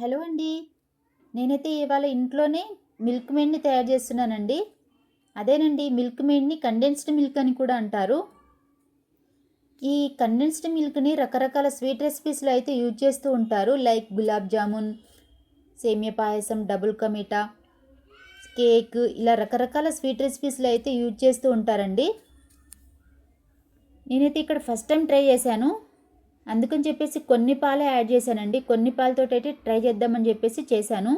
Hello అండి. నేనైతే ఇవాళ ఇంట్లోనే మిల్క్ మేడ్ని తయారు చేస్తున్నానండి. అదేనండి మిల్క్ మేడ్ని కండెన్స్డ్ మిల్క్ అని కూడా అంటారు. ఈ కండెన్స్డ్ మిల్క్ని రకరకాల స్వీట్ రెసిపీస్లో అయితే యూజ్ చేస్తూ ఉంటారు. లైక్ గులాబ్ జామున్ సేమియా పాయసం డబుల్ కమీటా కేక్ ఇలా రకరకాల స్వీట్ రెసిపీస్లో అయితే యూజ్ చేస్తూ ఉంటారండి. నేనైతే ఇక్కడ ఫస్ట్ టైం ట్రై చేశాను. అందుకని చెప్పేసి కొన్ని పాలే యాడ్ చేశానండి. కొన్ని పాలతో అయితే ట్రై చేద్దామని చెప్పేసి చేశాను.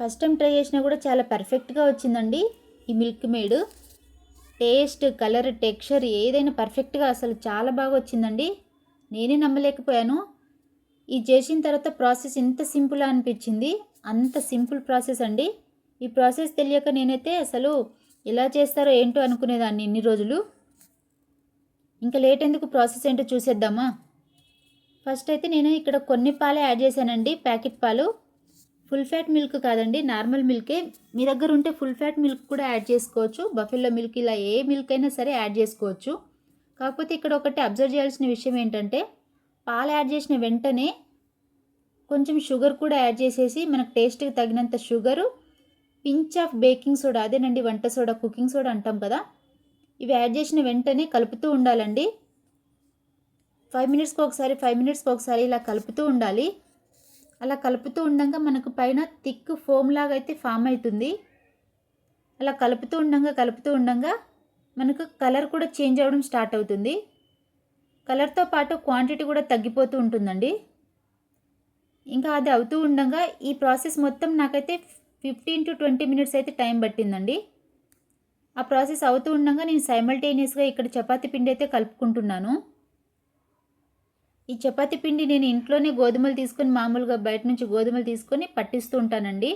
ఫస్ట్ టైం ట్రై చేసినా కూడా చాలా పర్ఫెక్ట్గా వచ్చిందండి ఈ milk made. Taste colour texture ఏదైనా పర్ఫెక్ట్గా అసలు చాలా బాగా వచ్చిందండి. నేనే నమ్మలేకపోయాను. ఇది చేసిన తర్వాత ప్రాసెస్ ఇంత సింపుల్ అనిపించింది. అంత సింపుల్ ప్రాసెస్ అండి. ఈ ప్రాసెస్ తెలియక నేనైతే అసలు ఎలా చేస్తారో ఏంటో అనుకునేదాన్ని ఇన్ని రోజులు. ఇంకా లేట్ ఎందుకు ప్రాసెస్ ఏంటో చూసేద్దామా? ఫస్ట్ అయితే నేను ఇక్కడ కొన్ని పాలే యాడ్ చేశానండి. ప్యాకెట్ పాలు. ఫుల్ ఫ్యాట్ మిల్క్ కాదండి నార్మల్ మిల్కే. మీ దగ్గర ఉంటే ఫుల్ ఫ్యాట్ మిల్క్ కూడా యాడ్ చేసుకోవచ్చు. బఫెల్లో మిల్క్ ఇలా ఏ మిల్క్ అయినా సరే యాడ్ చేసుకోవచ్చు. కాకపోతే ఇక్కడ ఒకటి అబ్జర్వ్ చేయాల్సిన విషయం ఏంటంటే పాలు యాడ్ చేసిన వెంటనే కొంచెం షుగర్ కూడా యాడ్ చేసేసి మనకు టేస్ట్కి తగినంత sugar pinch of baking soda అదేనండి వంట సోడా కుకింగ్ సోడా అంటాం కదా ఇవి యాడ్ చేసిన వెంటనే కలుపుతూ ఉండాలండి. ఫైవ్ మినిట్స్కి ఒకసారి ఫైవ్ మినిట్స్కి ఒకసారి ఇలా కలుపుతూ ఉండాలి. అలా కలుపుతూ ఉండగా మనకు పైన థిక్ ఫోమ్ లాగా అయితే ఫామ్ అవుతుంది. అలా కలుపుతూ ఉండగా కలుపుతూ ఉండగా మనకు కలర్ కూడా చేంజ్ అవ్వడం స్టార్ట్ అవుతుంది. కలర్తో పాటు క్వాంటిటీ కూడా తగ్గిపోతూ ఉంటుందండి. ఇంకా అది అవుతూ ఉండగా ఈ ప్రాసెస్ మొత్తం నాకైతే ఫిఫ్టీన్ టు ట్వంటీ మినిట్స్ అయితే టైం పట్టిందండి. ఆ ప్రాసెస్ అవుతూ ఉండగా నేను సైమల్టేనియస్గా ఇక్కడ చపాతి పిండి అయితే కలుపుకుంటున్నాను. ఈ చపాతి పిండి నేను ఇంట్లోనే గోధుమలు తీసుకొని మామూలుగా బయట నుంచి గోధుమలు తీసుకొని పట్టిస్తూ ఉంటానండి.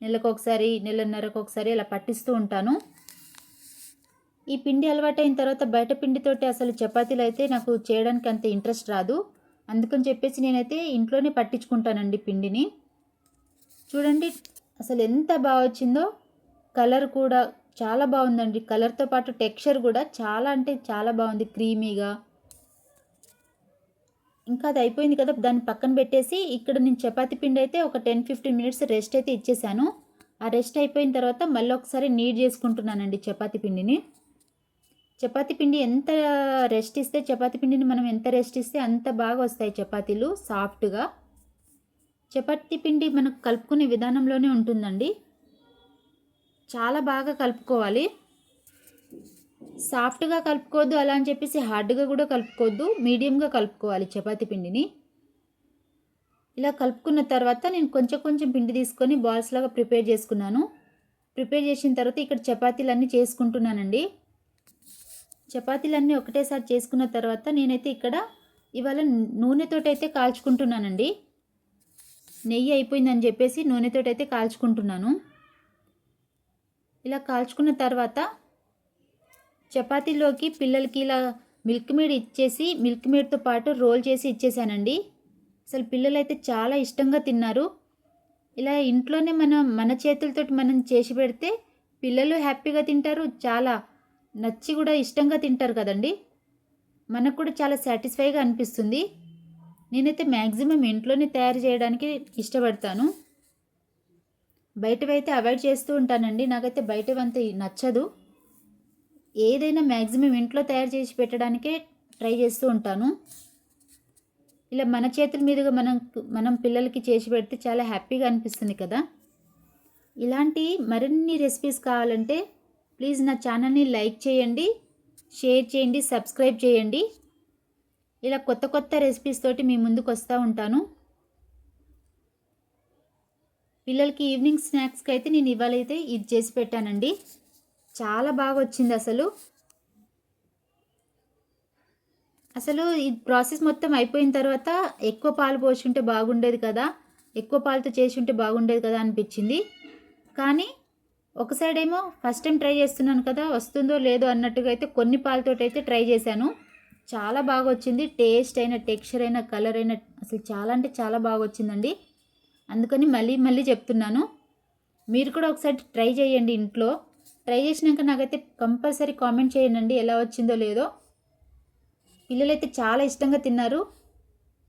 నెలకు ఒకసారి నెలన్నరకు ఒకసారి ఇలా పట్టిస్తూ ఉంటాను. ఈ పిండి అలవాటైన తర్వాత బయట పిండితోటి అసలు చపాతీలు అయితే నాకు చేయడానికి అంత ఇంట్రెస్ట్ రాదు. అందుకని చెప్పేసి నేనైతే ఇంట్లోనే పట్టించుకుంటానండి పిండిని. చూడండి అసలు ఎంత బాగా వచ్చిందో కలర్ కూడా చాలా బాగుందండి. కలర్తో పాటు టెక్స్చర్ కూడా చాలా అంటే చాలా బాగుంది. క్రీమీగా. ఇంకా అది అయిపోయింది కదా దాన్ని పక్కన పెట్టేసి ఇక్కడ నేను చపాతి పిండి అయితే ఒక టెన్ ఫిఫ్టీన్ మినిట్స్ రెస్ట్ అయితే ఇచ్చేసాను. ఆ రెస్ట్ అయిపోయిన తర్వాత మళ్ళీ ఒకసారి నీట్ చేసుకుంటున్నానండి చపాతి పిండిని. చపాతి పిండి ఎంత రెస్ట్ ఇస్తే చపాతి పిండిని మనం ఎంత రెస్ట్ ఇస్తే అంత బాగా వస్తాయి చపాతీలు సాఫ్ట్గా. చపాతి పిండి మనకు కలుపుకునే విధానంలోనే ఉంటుందండి. చాలా బాగా కలుపుకోవాలి. సాఫ్ట్గా కలుపుకోవద్దు అలా అని చెప్పేసి హార్డ్గా కూడా కలుపుకోవద్దు మీడియంగా కలుపుకోవాలి చపాతీ పిండిని. ఇలా కలుపుకున్న తర్వాత నేను కొంచెం కొంచెం పిండి తీసుకొని బాల్స్ లాగా ప్రిపేర్ చేసుకున్నాను. ప్రిపేర్ చేసిన తర్వాత ఇక్కడ చపాతీలన్నీ చేసుకుంటున్నానండి. చపాతీలన్నీ ఒకటేసారి చేసుకున్న తర్వాత నేనైతే ఇక్కడ ఇవాళ నూనెతోటైతే కాల్చుకుంటున్నానండి. నెయ్యి అయిపోయిందని చెప్పేసి నూనెతోటైతే కాల్చుకుంటున్నాను. ఇలా కాల్చుకున్న తర్వాత చపాతీలోకి పిల్లలకి ఇలా మిల్క్ మేడ్ ఇచ్చేసి మిల్క్ మేడ్తో పాటు రోల్ చేసి ఇచ్చేసానండి. అసలు పిల్లలైతే చాలా ఇష్టంగా తిన్నారు. ఇలా ఇంట్లోనే మనం మన చేతులతో మనం చేసి పెడితే పిల్లలు హ్యాపీగా తింటారు చాలా నచ్చి కూడా ఇష్టంగా తింటారు కదండి. మనకు కూడా చాలా సాటిస్ఫైగా అనిపిస్తుంది. నేనైతే మ్యాక్సిమం ఇంట్లోనే తయారు చేయడానికి ఇష్టపడతాను. బయటవైతే అవాయిడ్ చేస్తూ ఉంటానండి. నాకైతే బయటవంత నచ్చదు. ఏదైనా మ్యాక్సిమం ఇంట్లో తయారు చేసి పెట్టడానికే ట్రై చేస్తూ ఉంటాను. ఇలా మన చేతుల మీదుగా మనం మనం పిల్లలకి చేసి పెడితే చాలా హ్యాపీగా అనిపిస్తుంది కదా. ఇలాంటి మరిన్ని రెసిపీస్ కావాలంటే ప్లీజ్ నా ఛానల్ని లైక్ చేయండి షేర్ చేయండి సబ్స్క్రైబ్ చేయండి. ఇలా కొత్త కొత్త రెసిపీస్ తోటి మీ ముందుకు వస్తూ ఉంటాను. పిల్లలకి ఈవినింగ్ స్నాక్స్కి అయితే నేను ఇవాళ అయితే ఇది చేసి పెట్టానండి. చాలా బాగా వచ్చింది అసలు. అసలు ఈ ప్రాసెస్ మొత్తం అయిపోయిన తర్వాత ఎక్కువ పాలు పోసుంటే బాగుండేది కదా ఎక్కువ పాలతో చేసి ఉంటే బాగుండేది కదా అనిపించింది. కానీ ఒక సైడ్ ఏమో ఫస్ట్ టైం ట్రై చేస్తున్నాను కదా వస్తుందో లేదో అన్నట్టుగా అయితే కొన్ని పాలతో అయితే ట్రై చేశాను. చాలా బాగా వచ్చింది టేస్ట్ అయిన టెక్స్చర్ అయినా కలర్ అయినా అసలు చాలా అంటే చాలా బాగా వచ్చిందండి. అందుకని మళ్ళీ మళ్ళీ చెప్తున్నాను. మీరు కూడా ఒకసారి ట్రై చేయండి ఇంట్లో. ట్రై చేసినాక నాకైతే కంపల్సరీ కామెంట్ చేయండి ఎలా వచ్చిందో లేదో. పిల్లలైతే చాలా ఇష్టంగా తిన్నారు.